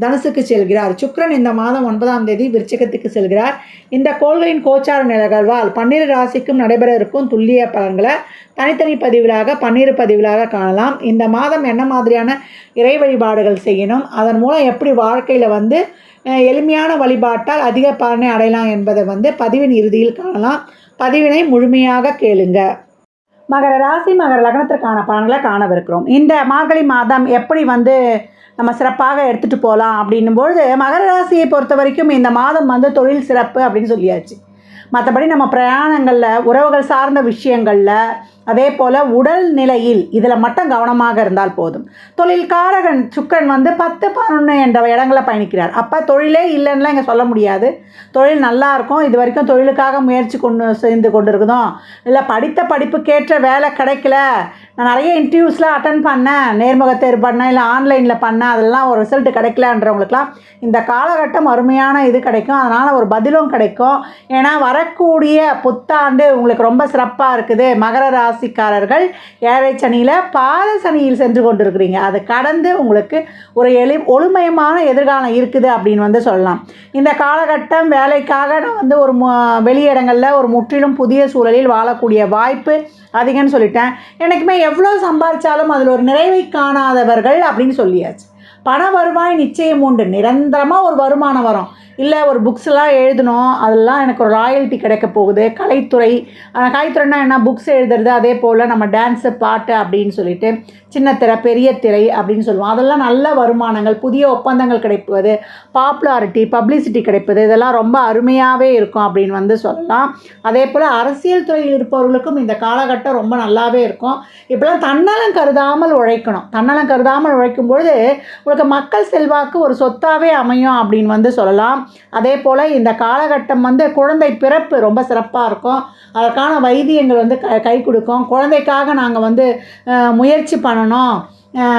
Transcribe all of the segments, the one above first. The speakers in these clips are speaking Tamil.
தனுசுக்கு செல்கிறார். சுக்ரன் இந்த மாதம் ஒன்பதாம் தேதி விருச்சகத்துக்கு செல்கிறார். இந்த கோள்களின் கோச்சார நிலகழ்வால் பன்னிரு ராசிக்கும் நடைபெற இருக்கும் துல்லிய பலன்களை தனித்தனி பதிவுகளாக பன்னிரு பதிவுகளாக காணலாம். இந்த மாதம் என்ன மாதிரியான இறை வழிபாடுகள் செய்யணும்? அதன் மூலம் எப்படி வாழ்க்கையில் வந்து எளிமையான வழிபாட்டால் அதிக பலனை அடையலாம் என்பதை வந்து பதிவின் இறுதியில் காணலாம். பதிவினை முழுமையாக கேளுங்க. மகர ராசி மகர லக்னத்திற்கான பலன்களை காணவிருக்கிறோம். இந்த மார்கழி மாதம் எப்படி வந்து நம்ம சிறப்பாக எடுத்துகிட்டு போகலாம் அப்படின்னும்பொழுது மகர ராசியை பொறுத்த வரைக்கும் இந்த மாதம் வந்து தொழில் சிறப்பு அப்படின்னு சொல்லியாச்சு. மற்றபடி நம்ம பிரயாணங்களில் உறவுகள் சார்ந்த விஷயங்களில் அதே போல் உடல் நிலையில் இதில் மட்டும் கவனமாக இருந்தால் போதும். தொழில்காரகன் சுக்கரன் வந்து பத்து பதினொன்று என்ற இடங்களில் பயணிக்கிறார். அப்போ தொழிலே இல்லைன்னா இங்கே சொல்ல முடியாது. தொழில் நல்லா இருக்கும். இது வரைக்கும் தொழிலுக்காக முயற்சி கொண்டு செய்து கொண்டு இருக்குதோம் இல்லை படித்த படிப்புக்கேற்ற வேலை கிடைக்கல. நான் நிறைய இன்டர்வியூஸ்லாம் அட்டன் பண்ணேன். நேர்முக தேர்வு பண்ணேன். இல்லை ஆன்லைனில் பண்ணேன். அதெல்லாம் ஒரு ரிசல்ட் கிடைக்கலன்றவங்களுக்குலாம் இந்த காலகட்டம் அருமையான இது கிடைக்கும். அதனால் ஒரு பதிலும் கிடைக்கும். ஏன்னா வரக்கூடிய புத்தாண்டு உங்களுக்கு ரொம்ப சிறப்பாக இருக்குது. மகர ராசிக்காரர்கள் ஏழை சனியில் பாத சனியில் சென்று கொண்டிருக்கிறீங்க. அதை கடந்து உங்களுக்கு ஒரு எளி ஒளிமயமான எதிர்காலம் இருக்குது அப்படின்னு வந்து சொல்லலாம். இந்த காலகட்டம் வேலைக்காக நான் வந்து ஒரு வெளியிடங்களில் ஒரு முற்றிலும் புதிய சூழலில் வாழக்கூடிய வாய்ப்பு அதிகம்னு சொல்லிட்டேன். எனக்குமே எவ்வளோ சம்பாதிச்சாலும் அதில் ஒரு நிறைவை காணாதவர்கள் அப்படின்னு சொல்லியாச்சு. பண வருவாய் நிச்சயம் உண்டு. நிரந்தரமாக ஒரு வருமானம் வரும். இல்லை ஒரு புக்ஸ்லாம் எழுதணும். அதெல்லாம் எனக்கு ஒரு ராயல்ட்டி கிடைக்க போகுது. கலைத்துறை கலைத்துறைன்னா கலைத்துறைனா என்ன? புக்ஸ் எழுதுறது அதே போல் நம்ம டான்ஸு பாட்டு அப்படின்னு சொல்லிட்டு சின்ன திரை பெரிய திரை அப்படின்னு சொல்லுவோம். அதெல்லாம் நல்ல வருமானங்கள் புதிய ஒப்பந்தங்கள் கிடைப்பது பாப்புலாரிட்டி பப்ளிசிட்டி கிடைப்பது இதெல்லாம் ரொம்ப அருமையாகவே இருக்கும் அப்படின்னு வந்து சொல்லலாம். அதே போல் அரசியல் துறையில் இருப்பவர்களுக்கும் இந்த காலகட்டம் ரொம்ப நல்லாவே இருக்கும். இப்போலாம் தன்னலம் கருதாமல் உழைக்கணும். தன்னலம் கருதாமல் உழைக்கும் பொழுது உங்களுக்கு மக்கள் செல்வாக்கு ஒரு சொத்தாகவே அமையும் அப்படின்னு வந்து சொல்லலாம். அதே போல் இந்த காலகட்டம் வந்து குழந்தை பிறப்பு ரொம்ப சிறப்பாக இருக்கும். அதற்கான வைத்தியங்கள் வந்து க கை கொடுக்கும். குழந்தைக்காக நாங்கள் வந்து முயற்சி பண்ணணும்.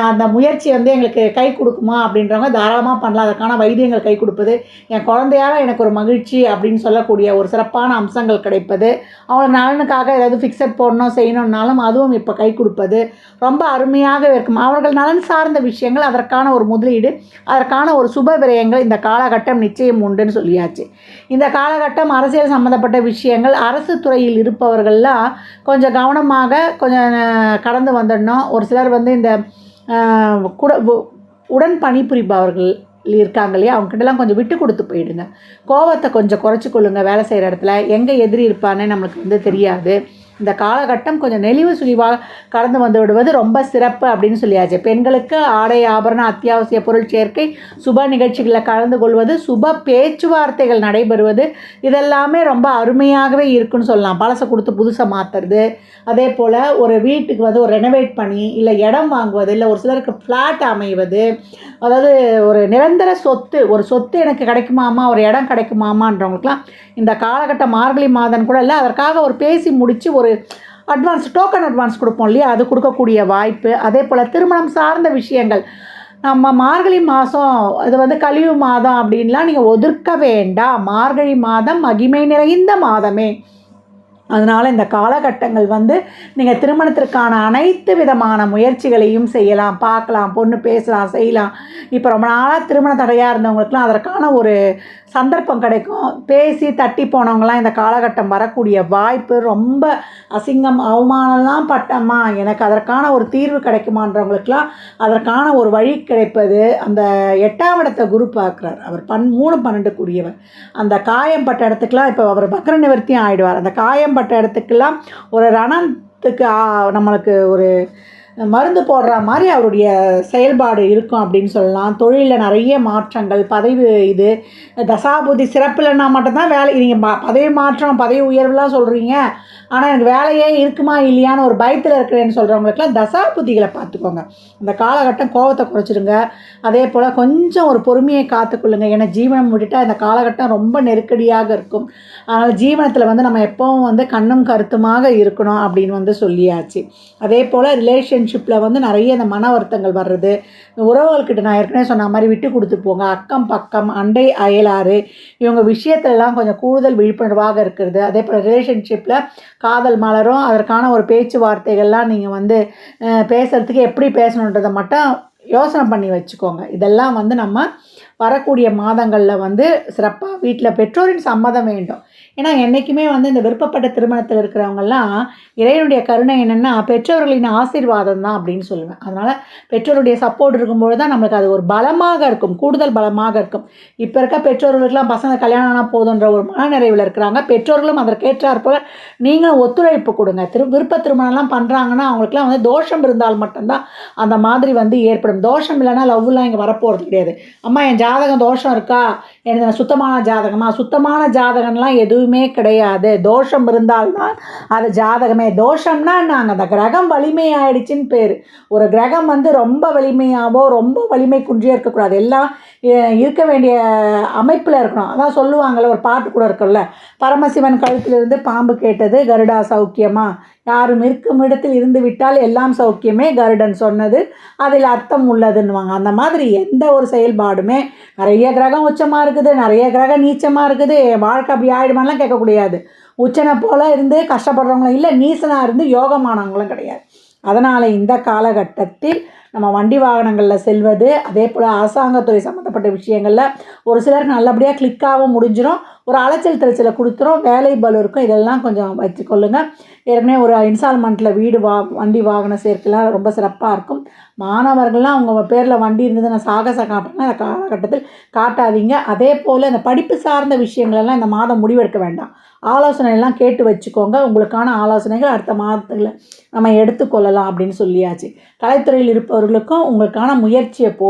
அந்த முயற்சி வந்து எங்களுக்கு கை கொடுக்குமா அப்படின்றவங்க தாராளமாக பண்ணலாம். அதற்கான வைத்தியங்கள் கை கொடுப்பது என் குழந்தையால் எனக்கு ஒரு மகிழ்ச்சி அப்படின்னு சொல்லக்கூடிய ஒரு சிறப்பான அம்சங்கள் கிடைப்பது அவங்க நலனுக்காக ஏதாவது ஃபிக்ஸட் போடணும் செய்யணுன்னாலும் அதுவும் இப்போ கை கொடுப்பது ரொம்ப அருமையாக இருக்கும். அவர்கள் நலன் சார்ந்த விஷயங்கள் அதற்கான ஒரு முதலீடு அதற்கான ஒரு சுப விரயங்கள் இந்த காலகட்டம் நிச்சயம் உண்டுன்னு சொல்லியாச்சு. இந்த காலகட்டம் அரசியல் சம்மந்தப்பட்ட விஷயங்கள் அரசு துறையில் இருப்பவர்கள்லாம் கொஞ்சம் கவனமாக கொஞ்சம் கடந்து வந்துடணும். ஒரு சிலர் வந்து இந்த கூட உ- உடன் பணிபுரிபவர்கள் இருக்காங்க இல்லையா? அவங்ககிட்டலாம் கொஞ்சம் விட்டு கொடுத்து போயிடுங்க. கோவத்தை கொஞ்சம் குறைச்சிக்கொள்ளுங்க வேலை செய்கிற இடத்துல. எங்கே எதிரி இருப்பான்னு நம்மளுக்கு வந்து தெரியாது. இந்த காலகட்டம் கொஞ்சம் நெளிவு சுழிவாக கடந்து வந்து விடுவது ரொம்ப சிறப்பு அப்படின்னு சொல்லியாச்சு. பெண்களுக்கு ஆடை ஆபரண அத்தியாவசிய பொருள் சேர்க்கை சுப நிகழ்ச்சிகளில் கலந்து கொள்வது சுப பேச்சுவார்த்தைகள் நடைபெறுவது இதெல்லாமே ரொம்ப அருமையாகவே இருக்குன்னு சொல்லலாம். பழசை கொடுத்து புதுசை மாற்றுறது அதே போல் ஒரு வீட்டுக்கு வந்து ஒரு ரெனோவேட் பண்ணி இல்லை இடம் வாங்குவது இல்லை ஒரு சிலருக்கு ஃப்ளாட் அமைவது அதாவது ஒரு நிரந்தர சொத்து ஒரு சொத்து எனக்கு கிடைக்குமாமா ஒரு இடம் கிடைக்குமாமான்றவங்களுக்குலாம் இந்த காலகட்ட மார்கழி மாதம் கூட இல்லை அதற்காக ஒரு பேசி முடித்து ஒரு அட்வான்ஸ் டோக்கன் அட்வான்ஸ் கொடுப்போம் இல்லையா? அது கொடுக்கக்கூடிய வாய்ப்பு. அதே போல் திருமணம் சார்ந்த விஷயங்கள். நம்ம மார்கழி மாதம் அது வந்து கழிவு மாதம் அப்படின்லாம் நீங்கள் ஒதுக்க வேண்டாம். மார்கழி மாதம் மகிமை நிறைந்த மாதமே. அதனால் இந்த காலகட்டங்கள் வந்து நீங்கள் திருமணத்திற்கான அனைத்து விதமான முயற்சிகளையும் செய்யலாம் பார்க்கலாம் பொண்ணு பேசலாம் செய்யலாம். இப்போ ரொம்ப நாளாக திருமண தடையாக இருந்தவங்களுக்குலாம் அதற்கான ஒரு சந்தர்ப்பம் கிடைக்கும். பேசி தட்டி போனவங்களாம் இந்த காலகட்டம் வரக்கூடிய வாய்ப்பு ரொம்ப அசிங்கம். அவமானம்லாம் பட்டம்மா எனக்கு அதற்கான ஒரு தீர்வு கிடைக்குமான்றவங்களுக்குலாம் அதற்கான ஒரு வழி கிடைப்பது அந்த எட்டாம் இடத்தை குரு பார்க்குறார். அவர் பன் மூணு பன்னெண்டுக்குரியவர். அந்த காயம் பட்ட இடத்துக்குலாம் இப்போ அவர் பக்ர நிவர்த்தியும் ஆயிடுவார். அந்த காயம் பட்ட இடத்துக்கெல்லாம் ஒரு ரணத்துக்கு நம்மளுக்கு ஒரு மருந்து போடுற மாதிரி அவருடைய செயல்பாடு இருக்கும் அப்படின்னு சொல்லலாம். தொழிலில் நிறைய மாற்றங்கள் பதவி இது தசாபுதி சிறப்பில்னா மட்டும்தான் வேலை நீங்கள் பதவி மாற்றம் பதவி உயர்வுலாம் சொல்கிறீங்க ஆனால் எனக்கு வேலையே இருக்குமா இல்லையான்னு ஒரு பயத்தில் இருக்கிறேன்னு சொல்கிறவங்களுக்குலாம் தசாபுதிகளை பார்த்துக்கோங்க. அந்த காலகட்டம் கோவத்தை குறைச்சிடுங்க. அதே போல் கொஞ்சம் ஒரு பொறுமையை காத்துக்கொள்ளுங்க. ஏன்னா ஜீவனம் விட்டுட்டால் இந்த காலகட்டம் ரொம்ப நெருக்கடியாக இருக்கும். அதனால் ஜீவனத்தில் வந்து நம்ம எப்போவும் வந்து கண்ணும் கருத்துமாக இருக்கணும் அப்படின்னு வந்து சொல்லியாச்சு. அதே போல் ரிலேஷன்ஷிப்பில் வந்து நிறைய இந்த மன வருத்தங்கள் வர்றது உறவுகள்கிட்ட நான் ஏற்கனவே சொன்ன மாதிரி விட்டு கொடுத்து போங்க அக்கம் பக்கம் அண்டை அயலாறு இவங்க விஷயத்துலலாம் கொஞ்சம் கூடுதல் விழிப்புணர்வாக இருக்கிறது. அதே போல் ரிலேஷன்ஷிப்பில் காதல் மலரும் அதற்கான ஒரு பேச்சுவார்த்தைகள்லாம் நீங்கள் வந்து பேசுகிறதுக்கு எப்படி பேசணுன்றதை மட்டும் யோசனை பண்ணி வச்சுக்கோங்க. இதெல்லாம் வந்து நம்ம வரக்கூடிய மாதங்களில் வந்து சிறப்பாக வீட்டில் பெற்றோரின் சம்மதம் வேண்டும். ஏன்னா என்றைக்குமே வந்து இந்த விருப்பப்பட்ட திருமணத்தில் இருக்கிறவங்கெல்லாம் இறைவனுடைய கருணை என்னென்னா பெற்றோர்களின் ஆசீர்வாதம் தான் அப்படின்னு சொல்லுவேன். அதனால் பெற்றோருடைய சப்போர்ட் இருக்கும்பொழுது தான் நம்மளுக்கு அது ஒரு பலமாக இருக்கும் கூடுதல் பலமாக இருக்கும். இப்போ இருக்க பெற்றோர்களுக்கெல்லாம் பசங்க கல்யாணம் ஆனால் போதுன்ற ஒரு மனநிறைவில் இருக்கிறாங்க. பெற்றோர்களும் அதற்கேற்றார் போல் நீங்களும் ஒத்துழைப்பு கொடுங்க. திரு விருப்ப திருமணம்லாம் பண்ணுறாங்கன்னா அவங்களுக்குலாம் வந்து தோஷம் இருந்தால் மட்டும்தான் அந்த மாதிரி வந்து ஏற்படும். தோஷம் இல்லைன்னா லவ்லாம் இங்கே வரப்போகிறது கிடையாது. அம்மா என் ஜாதகம் தோஷம் இருக்கா? எனக்கு சுத்தமான ஜாதகமா? சுத்தமான ஜாதகம்லாம் எதுவும் எதுவுமே கிடையாது. தோஷம் இருந்தால்தான் அது ஜாதகமே. தோஷம்னா நாங்கள் அந்த கிரகம் வலிமையாயிடுச்சின்னு பேர். ஒரு கிரகம் வந்து ரொம்ப வலிமையாகவோ ரொம்ப வலிமை குன்றியோ இருக்கக்கூடாது. எல்லாம் இருக்க வேண்டிய அமைப்பில் இருக்கணும். அதான் சொல்லுவாங்கள்ல ஒரு பாட்டு கூட இருக்குல்ல பரமசிவன் கழுத்திலிருந்து பாம்பு கேட்டது கருடா சௌக்கியமா? யாரும் இருக்கும் இடத்தில் இருந்து விட்டால் எல்லாம் சௌக்கியமே கருடன் சொன்னது. அதில் அர்த்தம் உள்ளதுன்னுவாங்க. அந்த மாதிரி எந்த ஒரு செயல்பாடுமே நிறைய கிரகம் உச்சமாக இருக்குது நிறைய கிரகம் நீச்சமாக இருக்குது. என் வாழ்க்கை அப்படி ஆகிடுமாலாம் கேட்கக்கூடாது உச்சனை போல் இருந்து கஷ்டப்படுறவங்களும் இல்லை நீசனாக இருந்து யோகமானவங்களும் கிடையாது. அதனால் இந்த காலகட்டத்தில் நம்ம வண்டி வாகனங்களில் செல்வது அதே போல் அரசாங்கத்துறை சம்மந்தப்பட்ட விஷயங்களில் ஒரு சிலருக்கு நல்லபடியாக கிளிக்காகவும் முடிஞ்சிடும் ஒரு அலைச்சல் திருச்சலை கொடுத்துரும் வேலை பலு இருக்கும். இதெல்லாம் கொஞ்சம் வச்சுக்கொள்ளுங்க ஏற்கனவே ஒரு இன்ஸ்டால்மெண்ட்டில் வீடு வா வண்டி வாகன சேர்க்கைலாம் ரொம்ப சிறப்பாக இருக்கும். மாணவர்கள்லாம் அவங்க பேரில் வண்டி இருந்தது நான் சாகசம் காட்டுறேன்னா அந்த காலகட்டத்தில் காட்டாதீங்க. அதே போல் இந்த படிப்பு சார்ந்த விஷயங்களெல்லாம் இந்த மாதம் முடிவெடுக்க வேண்டாம். ஆலோசனை எல்லாம் கேட்டு வச்சுக்கோங்க. உங்களுக்கான ஆலோசனைகள் அடுத்த மாதத்தில் நம்ம எடுத்துக்கொள்ளலாம் அப்படின்னு சொல்லியாச்சு. கலைத்துறையில் இருப்பவர்களுக்கும் உங்களுக்கான முயற்சியை போ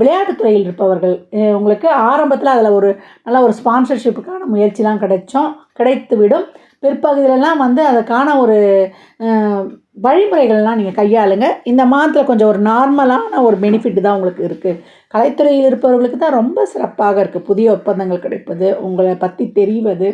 விளையாட்டுத்துறையில் இருப்பவர்கள் உங்களுக்கு ஆரம்பத்தில் அதில் ஒரு நல்ல ஒரு ஸ்பான்சர்ஷிப்புக்கான முயற்சிலாம் கிடைச்சோம் கிடைத்துவிடும். பிற்பகுதியிலலாம் வந்து அதுக்கான ஒரு வழிமுறைகள்லாம் நீங்கள் கையாளுங்க. இந்த மாதத்தில் கொஞ்சம் ஒரு நார்மலான ஒரு பெனிஃபிட் தான் உங்களுக்கு இருக்குது கலைத்துறையில் இருப்பவர்களுக்கு தான் ரொம்ப சிறப்பாக இருக்குது புதிய ஒப்பந்தங்கள் கிடைப்பது உங்களை பற்றி தெரிவது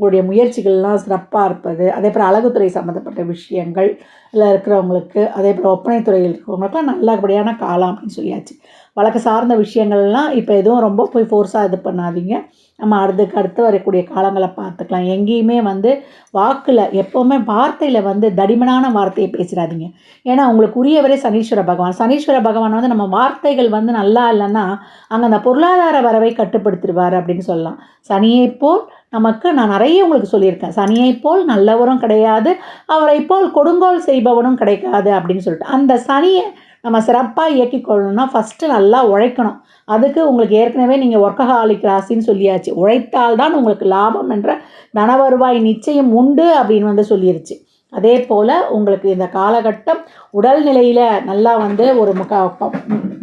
உங்களுடைய முயற்சிகள்லாம் சிறப்பாக இருப்பது அதே போல் அழகுத்துறை சம்மந்தப்பட்ட விஷயங்கள் இதில் இருக்கிறவங்களுக்கு அதே போல் ஒப்பனைத்துறையில் இருக்கிறவங்களுக்குலாம் நல்லபடியான காலம் அப்படின்னு சொல்லியாச்சு. வழக்கு சார்ந்த விஷயங்கள்லாம் இப்போ எதுவும் ரொம்ப போய் ஃபோர்ஸாக இது பண்ணாதீங்க. நம்ம அடுத்துக்கு அடுத்து வரக்கூடிய காலங்களை பார்த்துக்கலாம். எங்கேயுமே வந்து வாக்கில் எப்போவுமே வார்த்தையில் வந்து தடிமனான வார்த்தையை பேசிடாதீங்க. ஏன்னா உங்களுக்கு உரியவரே சனீஸ்வர பகவான். சனீஸ்வர பகவான் வந்து நம்ம வார்த்தைகள் வந்து நல்லா இல்லைன்னா அங்கே அந்த பொருளாதார வரவை கட்டுப்படுத்திடுவார் அப்படின்னு சொல்லலாம். சனியை போல் நமக்கு நான் நிறைய உங்களுக்கு சொல்லியிருக்கேன். சனியை போல் நல்லவரும் கிடையாது அவரை போல் கொடுங்கோல் செய்பவனும் கிடைக்காது அப்படின்னு சொல்லிட்டு. அந்த சனியை நம்ம சிறப்பாக இயக்கிக் கொள்ளணும்னா ஃபஸ்ட்டு நல்லா உழைக்கணும். அதுக்கு உங்களுக்கு ஏற்கனவே நீங்கள் ஒர்க்கஹாலிக் ராசின்னு சொல்லியாச்சு. உழைத்தால்தான் உங்களுக்கு லாபம் என்ற தன வருவாய் நிச்சயம் உண்டு அப்படின்னு வந்து சொல்லிருச்சு. அதே போல் உங்களுக்கு இந்த காலகட்டம் உடல்நிலையில் நல்லா வந்து ஒரு முக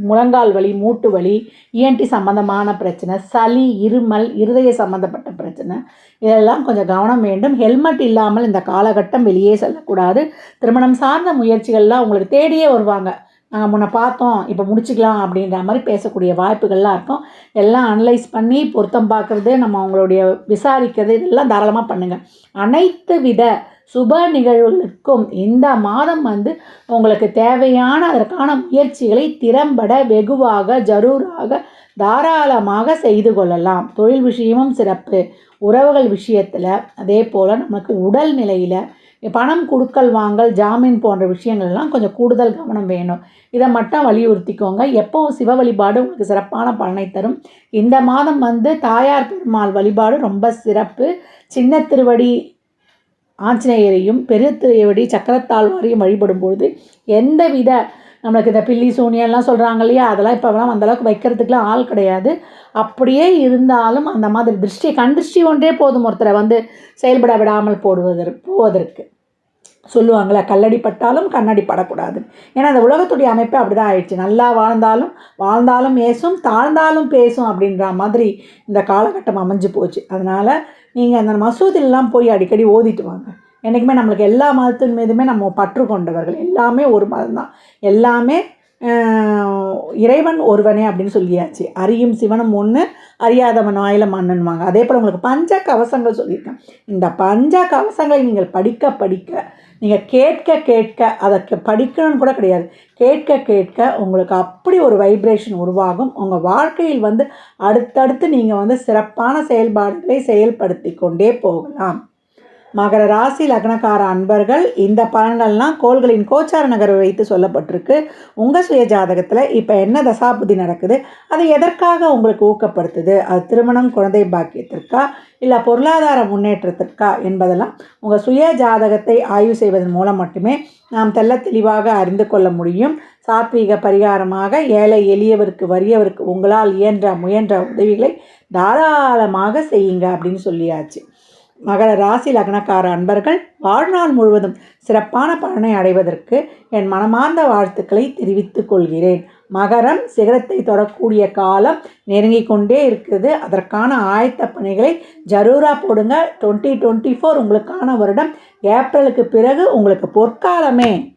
முழங்கால் வலி மூட்டு வலி இஎன்டி சம்மந்தமான பிரச்சனை சளி இருமல் இருதய சம்மந்தப்பட்ட பிரச்சனை இதெல்லாம் கொஞ்சம் கவனம் வேண்டும். ஹெல்மெட் இல்லாமல் இந்த காலகட்டம் வெளியே செல்லக்கூடாது. திருமணம் சார்ந்த முயற்சிகள்லாம் உங்களுக்கு தேடியே வருவாங்க. நாங்கள் முன்ன பார்த்தோம் இப்போ முடிச்சுக்கலாம் அப்படின்ற மாதிரி பேசக்கூடிய வாய்ப்புகள்லாம் இருக்கும். எல்லாம் அனலைஸ் பண்ணி பொருத்தம் பார்க்குறது நம்ம அவங்களுடைய விசாரிக்கிறது இதெல்லாம் தாராளமாக பண்ணுங்கள் அனைத்து வித சுப நிகழ்வுகளுக்கும் இந்த மாதம் வந்து உங்களுக்கு தேவையான அதற்கான முயற்சிகளை திறம்பட வெகுவாக ஜரூராக தாராளமாக செய்து கொள்ளலாம். தொழில் விஷயமும் சிறப்பு. உறவுகள் விஷயத்தில் அதே போல் நமக்கு உடல் நிலையில் பணம் கொடுக்கல் வாங்கல் ஜாமீன் போன்ற விஷயங்கள்லாம் கொஞ்சம் கூடுதல் கவனம் வேணும். இதை மட்டும் வலியுறுத்திக்கோங்க. எப்போவும் சிவ வழிபாடு உங்களுக்கு சிறப்பான பலனை தரும். இந்த மாதம் வந்து தாயார் பெருமாள் வழிபாடு ரொம்ப சிறப்பு. சின்ன திருவடி ஆஞ்சநேயரையும் பெரிய சக்கரத்தாழ்வாரையும் வழிபடும் பொழுது எந்தவித நம்மளுக்கு இந்த பில்லி சூனியெல்லாம் சொல்கிறாங்க இல்லையா? அதெல்லாம் இப்போலாம் அந்தளவுக்கு வைக்கிறதுக்குலாம் ஆள் கிடையாது. அப்படியே இருந்தாலும் அந்த மாதிரி திருஷ்டி கண் திருஷ்டி ஒன்றே போதும் ஒருத்தரை வந்து செயல்பட விடாமல் போடுவதற்கு போவதற்கு. சொல்லுவாங்களே கல்லடி பட்டாலும் கண்ணடி படக்கூடாது. ஏன்னா அந்த உலகத்துடைய அமைப்பே அப்படி தான் ஆயிடுச்சு. நல்லா வாழ்ந்தாலும் வாழ்ந்தாலும் ஏசும் தாழ்ந்தாலும் பேசும் அப்படின்ற மாதிரி இந்த காலகட்டம் அமைஞ்சு போச்சு. அதனால் நீங்கள் அந்த மசூதிலெலாம் போய் அடிக்கடி ஓதிட்டு வாங்க. என்றைக்குமே நம்மளுக்கு எல்லா மதத்தின் மீதுமே நம்ம பற்று கொண்டவர்கள் எல்லாமே ஒரு மதம் தான் எல்லாமே இறைவன் ஒருவனே அப்படின்னு சொல்லியாச்சு. அறியும் சிவனும் ஒன்று அறியாதவன் வாயில மன்னன்வாங்க. அதே போல் உங்களுக்கு பஞ்ச கவசங்கள் சொல்லியிருக்கேன். இந்த பஞ்ச கவசங்களை நீங்கள் படிக்க படிக்க நீங்கள் கேட்க கேட்க அதை படிக்கணும்னு கூட கிடையாது. கேட்க கேட்க உங்களுக்கு அப்படி ஒரு வைப்ரேஷன் உருவாகும். உங்கள் வாழ்க்கையில் வந்து அடுத்தடுத்து நீங்கள் வந்து சிறப்பான செயல்பாடுகளை செயல்படுத்தி கொண்டே போகலாம். மகர ராசி லக்னக்கார அன்பர்கள் இந்த பலன்கள்லாம் கோள்களின் கோச்சார நகர்வை வைத்து சொல்லப்பட்டிருக்கு. உங்கள் சுய ஜாதகத்தில் இப்போ என்ன தசாபுதி நடக்குது? அது எதற்காக உங்களுக்கு ஊக்கப்படுத்துது? அது திருமணம் குழந்தை பாக்கியத்திற்கா? இல்லை பொருளாதார முன்னேற்றத்திற்கா? என்பதெல்லாம் உங்கள் சுய ஜாதகத்தை ஆய்வு செய்வதன் மூலம் மட்டுமே நாம் தெல்ல தெளிவாக அறிந்து கொள்ள முடியும். சாத்வீக பரிகாரமாக ஏழை எளியவருக்கு வறியவருக்கு உங்களால் இயன்ற முயன்ற உதவிகளை தாராளமாக செய்யுங்க அப்படின்னு சொல்லியாச்சு. மகர ராசி லக்னக்கார அன்பர்கள் வாழ்நாள் முழுவதும் சிறப்பான பலனை அடைவதற்கு என் மனமார்ந்த வாழ்த்துக்களை தெரிவித்துக் கொள்கிறேன். மகரம் சிகரத்தை தொடக்கூடிய காலம் நெருங்கி கொண்டே இருக்குது. அதற்கான ஆயத்த பணிகளை ஜரூரா போடுங்க. டுவெண்ட்டி டுவெண்ட்டி ஃபோர் உங்களுக்கான வருடம். ஏப்ரலுக்கு பிறகு உங்களுக்கு பொற்காலமே.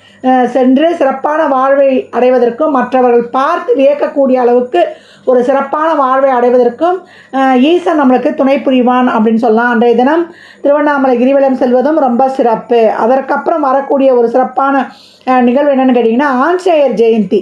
சென்று சிறப்பான வாழ்வை அடைவதற்கும் மற்றவர்கள் பார்த்து வியக்கக்கூடிய அளவுக்கு ஒரு சிறப்பான வாழ்வை அடைவதற்கும் ஈசன் நம்மளுக்கு துணை புரிவான் அப்படின்னு சொல்லலாம். அன்றைய தினம் திருவண்ணாமலை கிரிவலம் செல்வதும் ரொம்ப சிறப்பு. அதற்கப்புறம் வரக்கூடிய ஒரு சிறப்பான நிகழ்வு என்னென்னு கேட்டிங்கன்னா ஆஞ்சநேயர் ஜெயந்தி.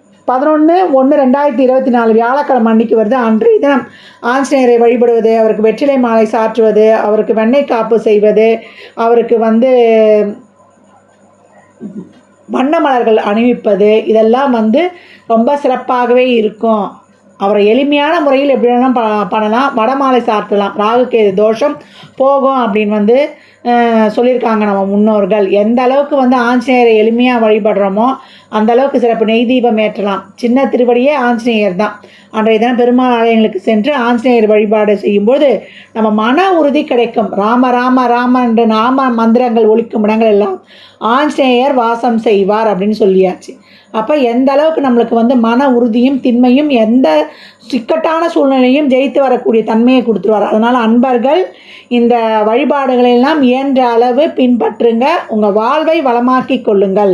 பதினொன்று ஒன்று ரெண்டாயிரத்தி இருபத்தி நாலு வியாழக்கிழமை அன்னைக்கு வருது. அன்றைய தினம் ஆஞ்சநேயரை வழிபடுவது அவருக்கு வெற்றிலை மாலை சாற்றுவது அவருக்கு வெண்ணெய் காப்பு செய்வது அவருக்கு வந்து வண்ண மலர்கள் அணிவிப்பது இதெல்லாம் வந்து ரொம்ப சிறப்பாகவே இருக்கும். அவரை எளிமையான முறையில் எப்படி வேணாலும் ப பண்ணலாம். வடமாலை சாத்தலாம். ராகுக்கு தோஷம் போகும் அப்படின்னு வந்து சொல்லியிருக்காங்க நம்ம முன்னோர்கள். எந்த அளவுக்கு வந்து ஆஞ்சநேயரை எளிமையாக வழிபடுறோமோ அந்த அளவுக்கு சிறப்பு நெய் தீபம் ஏற்றலாம். சின்ன திருவடியே ஆஞ்சநேயர் தான். அன்றைய தினம் பெருமாள் ஆலயங்களுக்கு சென்று ஆஞ்சநேயர் வழிபாடு செய்யும்போது நம்ம மன உறுதி கிடைக்கும். ராம ராம ராம என்ற நாம மந்திரங்கள் ஒலிக்கும் இடங்கள் எல்லாம் ஆஞ்சநேயர் வாசம் செய்வார் அப்படின்னு சொல்லியாச்சு. அப்போ எந்த அளவுக்கு நம்மளுக்கு வந்து மன உறுதியும் திண்மையும் எந்த சிக்கட்டான சூழ்நிலையும் ஜெயித்து வரக்கூடிய தன்மையை கொடுத்துருவார். அதனால் அன்பர்கள் இந்த வழிபாடுகளை எல்லாம் இயன்ற அளவு பின்பற்றுங்க. உங்கள் வாழ்வை வளமாக்கி கொள்ளுங்கள்.